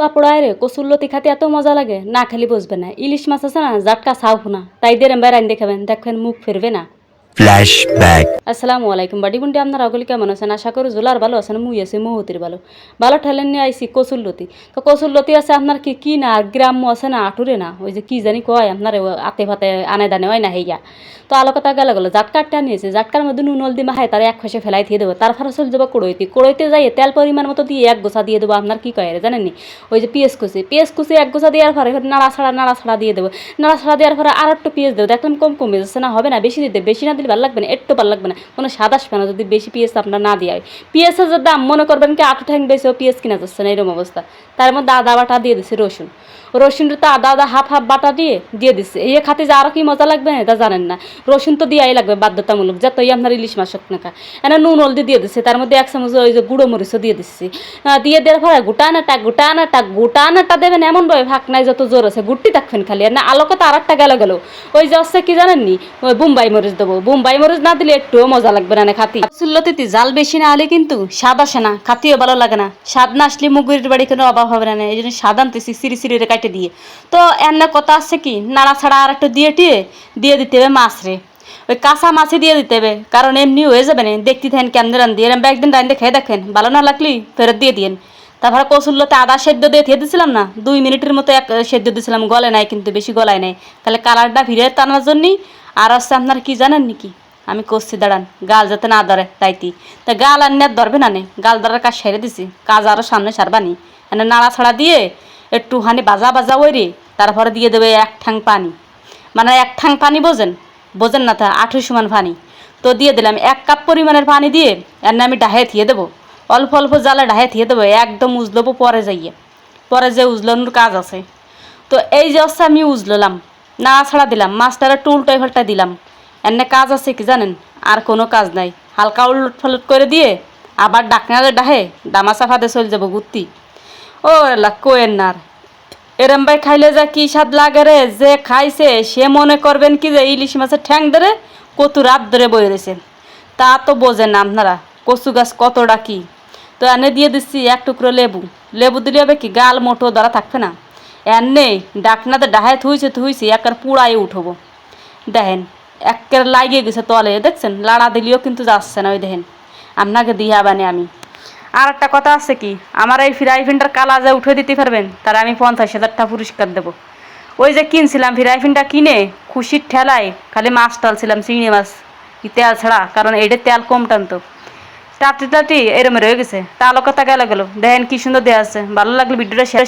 পোড়া পোড়ায় রে কচুরলতি খাতে এত মজা লাগে। না খালি বসবে না। ইলিশ মাছ আছে না, জাটকা সাউফ না তাই দিয়ে এমবার আইন দেখাবেন। দেখবেন মুখ ফিরবে না। Flashback. আসসালামু আলাইকুম, বাড়ি বুন্ডি আপনারা ওগুলি কেমন আছেন? আশা করি জোলার ভালো আছেন, মুই আছি মহুতির ভালো। ভালো ঠেলেন নিয়ে আইসি কচুরলতি। তো কচুরলতি আছে আপনার কি কি না? গ্রাম্য আছে না, আটুরে না? ওই যে কি জানি কয়, আপনার আতে ফাতে আনে দানে হয় না হেয়া তো আলো কথা গেলে গেলো জাটকারটা নিয়েছে। জাটকার মধ্যে নুন, হলদি, মাখায় তার এক খসে ফেলাই দিয়ে দেবো। তার চলে যাব কড়ইতে। কড়ইতে যাই তেল পরিমাণ মতো দিয়ে এক গোছা দিয়ে দেবো। আপনার কি কয় জানেন নি? ওই যে পেঁয়াজ কুচি। পেঁয়াজ কুচি এক গোছা দেওয়ার পরে নাড়া ছাড়া নাড়া ছাড়া দিয়ে দেবো। নাড়া ছাড়া দেওয়ার পরে আর একটু পেঁয়াজ দেবো। দেখলাম কম কমে যাচ্ছে না, হবে না, বেশি দিতে, বেশি না দিলে ভালো লাগবে না, একটু ভালো লাগবে না। কোনো স্বাদ আসবে না যদি বেশি পেঁয়াজ আপনার না দিয়ে হয় পেঁয়াজের যে দাম, মনে করবেন কি আটু ঠ্যাং বেশি পেঁয়াজ কিনা যাচ্ছে না, এরকম অবস্থা। তার মধ্যে আদা বাটা দিয়ে দিচ্ছে রসুন। রসুনটা তো আদা আদা হাফ হাফ বাটা দিয়ে দিয়ে দিচ্ছে এই খাতে যে আরও কি মজা লাগবে? না এটা জানেন না। রসুন তো দিয়াই লাগবে, বাধ্যতামূলক। যতই আপনার ইলিশ মাছ হোক না এনে নুন, হলদি দিয়ে দিচ্ছে তার মধ্যে এক চামচ ওই যে গুঁড়ো মরিচও দিয়ে দিচ্ছি দিয়ে দেওয়ার পরে গোটা নাটা গোটা নাটা গোটা নাটা দেবেন এমন ভাবে ফাঁক নাই, যত জোর আছে, গুটি থাকবেন খালি। আর না আলোকে তো আর একটা গেল গেল। ওই যে হচ্ছে কি জানেননি? ওই বোম্বাই মরিচ দেবো বোম্বাই মরিচ না দিলে একটুও মজা লাগবে না খাতি। চুল্লতিতে জাল বেশি না হলে কিন্তু স্বাদ আসে না, খাতিও ভালো লাগে না। স্বাদ না আসলে মুগুরির বাড়ি কোনো অভাব হবে না এই জন্য স্বাদ আনতেছি সিঁড়ি সিঁড়ি কাটে দিয়ে। তো এমন কথা আছে কি, নাড়া ছাড়া আর একটু দিয়ে টিয়ে, দিয়ে দিতে হবে মাছ রে। ওই কাঁচা মাছে দিয়ে দিতে হবে, কারণ এমনি হয়ে যাবে না, দেখতে থাকেন কেমন রান দিয়ে এরম একদিন রান খেয়ে দেখেন, ভালো না লাগলি ফেরত দিয়ে দিন তারপরে কসুল্লতে আদা সেদ্ধ দিয়ে দিয়ে দিয়েছিলাম না, দুই মিনিটের মতো এক সেদ্ধ দিয়েছিলাম গলে নাই কিন্তু, বেশি গলায় নাই। তাহলে কালারটা ভিড়ে টানার জন্যই আর হচ্ছে আপনার কি জানেন নাকি? আমি করছি দাঁড়ান, গাল যাতে না ধরে, তাইতি। তা গাল আর নেট ধরবে না নে? গাল ধরার কাজ সেরে দিছি, কাজ আরও সামনে সারবানি এনে নাড়া ছাড়া দিয়ে একটুখানি বাজা বাজা ওই রে তারপরে দিয়ে দেবে এক ঠাং পানি। মানে এক ঠাং পানি বোঝেন? বোঝেন না তা আঠু সমান পানি। তো দিয়ে দিলাম এক কাপ পরিমাণের পানি দিয়ে এনে আমি ডাহে থিয়ে দেবো। অল্প অল্প জালে ডাহে থিয়ে দেবো, একদম উজলবো পরে যাইয়ে। পরে যে উজলানোর কাজ আছে। তো এই যে হচ্ছে আমি উজলাম না ছাড়া দিলাম মাছটারে টুলটাই ফাল্টা দিলাম। এনে কাজ আছে কি জানেন? আর কোনো কাজ নাই। হালকা উলট ফলট করে দিয়ে আবার ডাকনারে ডাহে দামা চাফাতে চলে যাব গুত্তি। ও এলা কোয়েন নার এরম ভাই খাইলে যা কি স্বাদ লাগে রে? যে খাইছে, সে মনে করবেন কি যে ইলিশ মাছের ঠ্যাং ধরে কত রাত ধরে বই রয়েছে। তা তো বোঝেন না আপনারা, কচু গাছ কতটা কি? তো এনে দিয়ে দিচ্ছি এক টুকরো লেবু। লেবু দিলে হবে কি, গাল মোটো দ্বারা থাকবে না। এনে ডাকনাতে ডাহায় থুইছে থুইছে, একের পুড়াই উঠবো। দেখেন, একের লাগিয়ে গেছে তলে। দেখছেন, লাড়া দিলেও কিন্তু যাচ্ছে না ওই দেখেন। আপনাকে দিয়া বানে আমি। আর একটা কথা আছে কি, আমার এই ফ্রাই প্যানটার কালা যে উঠে দিতে পারবেন, তার আমি পঞ্চাশ হাজারটা পুরস্কার দেবো। ওই যে কিনছিলাম ফ্রাই প্যানটা কিনে, খুশির ঠেলায় খালি মাছ টালছিলাম, চিংড়ি মাছ কি তেল ছাড়া, কারণ এইটা তেল কম টানতো। টাটি টাটি এরম রয়ে গেছে। তা আলো কথা গেলে গেলো। দেখেন কি সুন্দর দেওয়া আছে। ভালো লাগল ভিডিওটা শেয়ার